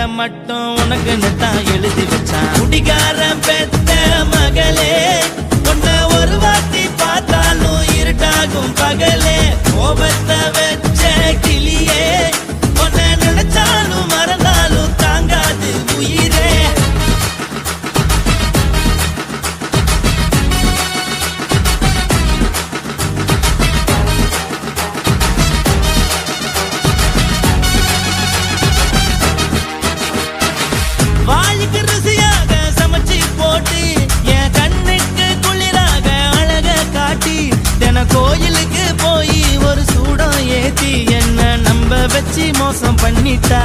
மட்டும் உனக்குன்னு தான் எழுதி வச்சான். மோசம் பண்ணிட்டா?